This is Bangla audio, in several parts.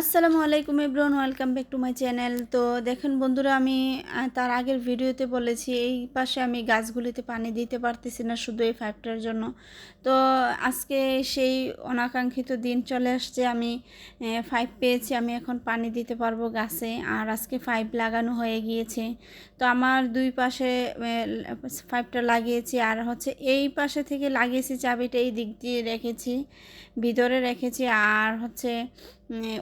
আসসালামু আলাইকুম এব্রন welcome back to my channel. তো দেখেন বন্ধুরা, আমি তার আগের ভিডিওতে বলেছি, এই পাশে আমি গাছগুলিতে পানি দিতে পারতেছি না শুধু এই ফাইভটার জন্য। তো আজকে সেই অনাকাঙ্ক্ষিত দিন চলে আসছে, আমি ফাইভ পেয়েছি, আমি এখন পানি দিতে পারব গাছে। আর আজকে ফাইভ লাগানো হয়ে গিয়েছে। তো আমার দুই পাশে ফাইভটা লাগিয়েছি, আর হচ্ছে এই পাশে থেকে লাগিয়েছি চাবিটা, এই দিক দিয়ে রেখেছি, ভিতরে রেখেছি, আর হচ্ছে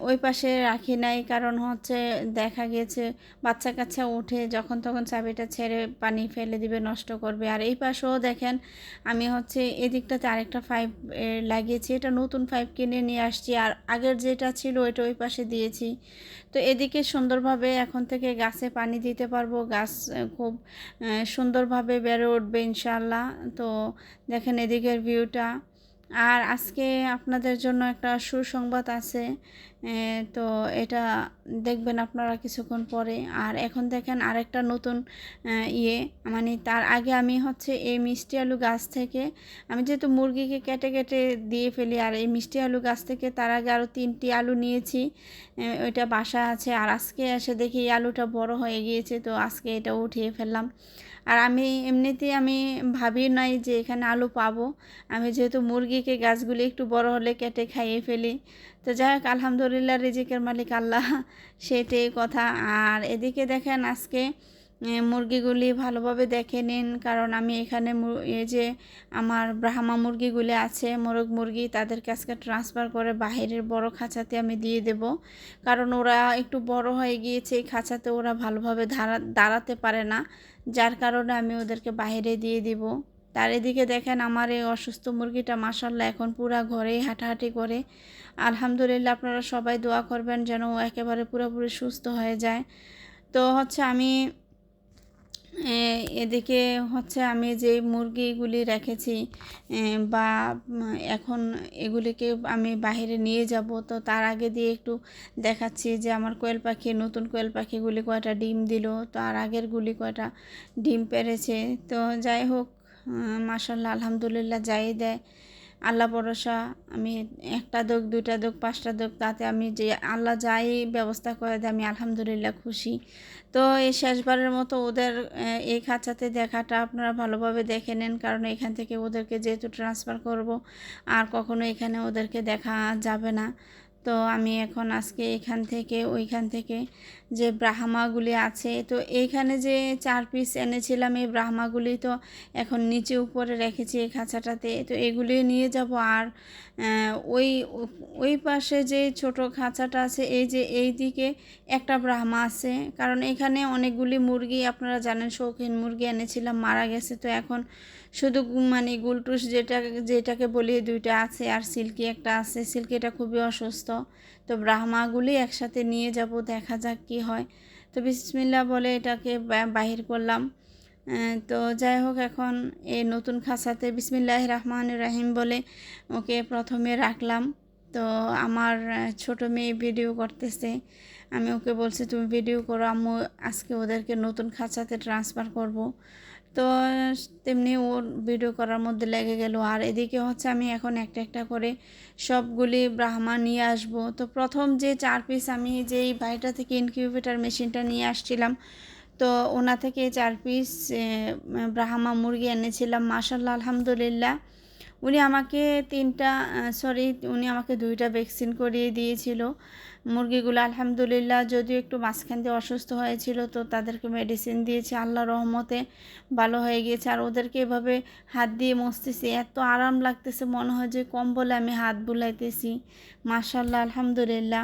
ওই পাশে রাখি নাই। কারণ হচ্ছে দেখা গিয়েছে বাচ্চা কাচ্চা উঠে যখন তখন চাবিটা ছেড়ে পানি ফেলে দিবে, নষ্ট করবে। আর এই পাশেও দেখেন আমি হচ্ছে এদিকটাতে আরেকটা পাইপ লাগিয়েছি। এটা নতুন পাইপ কিনে নিয়ে আসছি। আর আগের যেটা ছিল ওইটা ওই পাশে দিয়েছি। তো এদিকে সুন্দরভাবে এখন থেকে গাছে পানি দিতে পারব। গাছ খুব সুন্দরভাবে বেড়ে উঠবে ইনশাল্লাহ তো দেখেন এদিকের ভিউটা আর আজকে আপনাদের জন্য একটা সুসংবাদ আছে তো এটা দেখবেন আপনারা কিছুক্ষণ পরে। আর এখন দেখেন আরেকটা নতুন ইয়ে মানে তার আগে আমি হচ্ছে এই মিষ্টি আলু গাছ থেকে, আমি যেহেতু মুরগিকে কেটে কেটে দিয়ে ফেলি, আর এই মিষ্টি আলু গাছ থেকে তার আগে আরও তিনটি আলু নিয়েছি ওইটা বাসা আছে। আর আজকে এসে দেখি এই আলুটা বড় হয়ে গিয়েছে, তো আজকে এটা উঠিয়ে ফেললাম। আর আমি এমনিতেই আমি ভাবি নাই যে এখানে আলু পাবো। আমি যেহেতু মুরগিকে গাছগুলি একটু বড় হলে কেটে খাইয়ে ফেলি। তো যাই হোক, আলহামদুলিল্লাহ রিজিকের মালিক আল্লাহ, সেটাই কথা। আর এদিকে দেখেন আজকে মুরগিগুলি ভালোভাবে দেখে নিন। কারণ আমি এখানে এই যে আমার ব্রাহ্মা মুরগিগুলি আছে, মোরগ মুরগি, তাদেরকে আজকে ট্রান্সফার করে বাইরের বড় খাঁচাতে আমি দিয়ে দেব। কারণ ওরা একটু বড় হয়ে গিয়েছে, এই খাঁচাতে ওরা ভালোভাবে দাঁড়া দাঁড়াতে পারে না। যার কারণে আমি ওদেরকে বাইরে দিয়ে দিব। তার এদিকে দেখেন আমার এই অসুস্থ মুরগিটা মাসাল্লাহ এখন পুরা ঘরেই হাঁটাহাঁটি করে। আলহামদুলিল্লাহ, আপনারা সবাই দোয়া করবেন যেন ও একেবারে পুরোপুরি সুস্থ হয়ে যায়। তো হচ্ছে আমি এদিকে হচ্ছে আমি যে মুরগিগুলি রেখেছি বা এখন এগুলিকে আমি বাইরে নিয়ে যাব, তো তার আগে দিয়ে একটু দেখাচ্ছি যে আমার কোয়েল পাখি, নতুন কোয়েল পাখিগুলি কয়টা ডিম দিল, তো আর আগেরগুলি কয়টা ডিম পেরেছে। তো যাই হোক মাসাল্লাহ আলহামদুলিল্লাহ, যাই দেয়। আল্লাহ ভরসা, আমি একটা দোক, দুইটা দোক, পাঁচটা দোক, তাতে আমি যে আল্লাহ যাই ব্যবস্থা করে দেয়, আমি আলহামদুলিল্লাহ খুশি। তো এই শেষবারের মতো ওদের এই খাঁচাতে দেখাটা আপনারা ভালোভাবে দেখে নেন, কারণ এখান থেকে ওদেরকে যেহেতু ট্রান্সফার করব, আর কখনো এখানে ওদেরকে দেখা যাবে না। তো আমি এখন আজকে এখান থেকে, ওইখান থেকে যে ব্রাহ্মাগুলি আছে, তো এইখানে যে চার পিস এনেছিলাম, এই ব্রাহ্মাগুলি তো এখন নিচে উপরে রেখেছি এই খাঁচাটাতে, তো এগুলি নিয়ে যাব। আর ওই ওই পাশে যে ছোট খাঁচাটা আছে, এই যে এই দিকে একটা ব্রাহ্মা আছে। কারণ এখানে অনেকগুলি মুরগি, আপনারা জানেন শৌখিন মুরগি এনেছিলাম, মারা গেছে। তো এখন শুধু মানে গুলটুস যেটা, যেটাকে বলি, দুইটা আছে। আর সিল্কি একটা আছে। সিল্কিটা খুবই অসুস্থ। তো ব্রাহ্মাগুলি একসাথে নিয়ে যাব, দেখা যাক কি হয়। তো বিসমিল্লা বলে এটাকে বাহির করলাম। তো যাই হোক এখন এই নতুন খাঁচাতে বিসমিল্লাহ রহমান রাহিম বলে ওকে প্রথমে রাখলাম। তো আমার ছোট মেয়ে ভিডিও করতেছে। আমি ওকে বলছি, তুমি ভিডিও করো, আম্মু, আজকে ওদেরকে নতুন খাঁচাতে ট্রান্সফার করব। তো তেমনি ওর ভিডিও করার মধ্যে লেগে গেল। আর এদিকে হচ্ছে আমি এখন একটা একটা করে সবগুলি ব্রাহ্মা নিয়ে আসব। তো প্রথম যে চার পিস আমি যেই বাড়িটা থেকে ইনকিউবেটার মেশিনটা নিয়ে আসছিলাম, তো ওনা থেকে চার পিস ব্রাহ্মা মুরগি এনেছিলাম। মাসাল্লাহ আলহামদুলিল্লাহ। উনি আমাকে তিনটা সরি উনি আমাকে দুইটা ভ্যাকসিন করিয়ে দিয়েছিল। মুরগিগুলো আলহামদুলিল্লাহ যদিও একটু মাঝখান দিয়ে অসুস্থ হয়েছিল, তো তাদেরকে মেডিসিন দিয়েছে। আল্লাহ রহমতে ভালো হয়ে গিয়েছে। আর ওদেরকে এভাবে হাত দিয়ে মসতেছি এত আরাম লাগতেছে, মনে হয় যে কম বলে আমি হাত বুলাইতেছি। মাশাল্লাহ আলহামদুলিল্লাহ।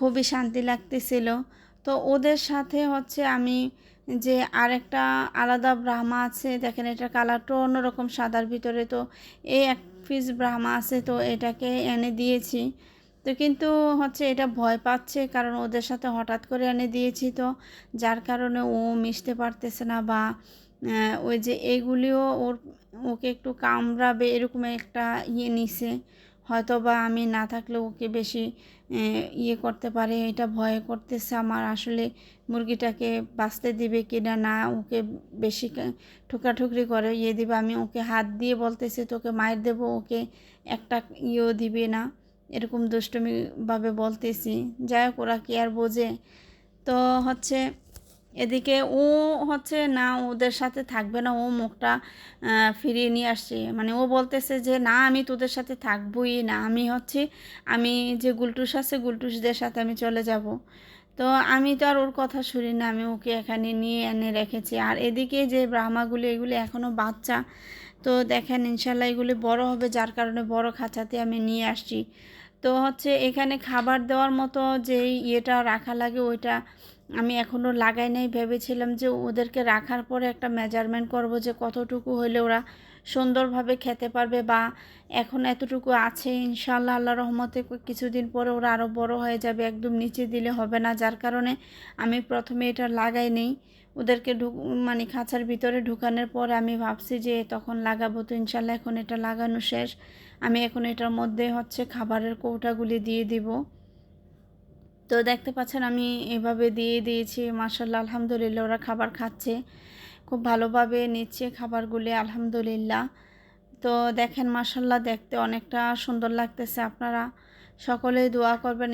খুবই শান্তি লাগতেছিল। তো ওদের সাথে হচ্ছে আমি যে আরেকটা আলাদা ব্রাহ্মা আছে, দেখেন এটা কালারটা অন্যরকম সাদার ভিতরে, তো এই এক পিস ব্রাহ্মা আছে, তো এটাকে এনে দিয়েছি। তো কিন্তু হচ্ছে এটা ভয় পাচ্ছে, কারণ ওদের সাথে হঠাৎ করে এনে দিয়েছি, তো যার কারণে ও মিশতে পারতেছে না বা ওই যে এগুলিও ওর, ওকে একটু কামড়াবে, এরকম একটা ইয়ে নিছে। হয়তো বা আমি না থাকলে ওকে বেশি ইয়ে করতে পারে, এটা ভয় করতেছে আমার। আসলে মুরগিটাকে বাঁচতে দিবে কি না না ওকে বেশি ঠুকরাঠুকরি করে ইয়ে দিবে। আমি ওকে হাত দিয়ে বলতেছি, তোকে মায়ের দেবো, ওকে একটা ইয়েও দিবে না। এরকম দুষ্টুমিভাবে বলতেছি। যাই হোক, ওরা কি আর বোঝে? তো হচ্ছে এদিকে ও হচ্ছে না ওদের সাথে থাকবে না, ও মুখটা ফিরিয়ে নিয়ে আসছে। মানে ও বলতেছে যে, না, আমি তোদের সাথে থাকবোই না। আমি হচ্ছে, আমি যে গুলটুস আছে, গুলটুসদের সাথে আমি চলে যাব। তো আমি তো আর ওর কথা শুনি না। আমি ওকে এখানে নিয়ে এনে রেখেছি। আর এদিকে যে ব্রাহ্মাগুলি, এগুলি এখনও বাচ্চা। তো দেখেন, ইনশাল্লাহ এগুলি বড় হবে, যার কারণে বড় খাঁচাতে আমি নিয়ে আসছি। তো হচ্ছে, এখানে খাবার দেওয়ার মতো যেই ইয়েটা রাখা লাগে, ওইটা আমি এখনও লাগাই নাই, ভেবেছিলাম যে ওদেরকে রাখার পরে একটা মেজারমেন্ট করব যে কতটুকু হলে ওরা সুন্দরভাবে খেতে পারবে বা এখন এতটুকু আছে ইনশাল্লাহ আল্লাহ রহমতে কিছুদিন পরে ওরা আরও বড় হয়ে যাবে, একদম নিচে দিলে হবে না। যার কারণে আমি প্রথমে এটা লাগাই নেই। ওদেরকে ঢুক মানে খাঁচার ভিতরে ঢুকানোর পর আমি ভাবছি যে তখন লাগাবো তো ইনশাল্লাহ এখন এটা লাগানো শেষ। আমি এখন এটার মধ্যে হচ্ছে খাবারের কৌটাগুলি দিয়ে দিব। তো দেখতে পাচ্ছেন আমি এভাবে দিয়ে দিয়েছি মার্শাল্লাহ আলহামদুলিল্লাহ, ওরা খাবার খাচ্ছে। খুব ভালোভাবে নিচ্ছে খাবারগুলি, আলহামদুলিল্লাহ। তো দেখেন মার্শাল্লাহ দেখতে অনেকটা সুন্দর লাগতেছে আপনারা। সকলেই দোয়া করবেন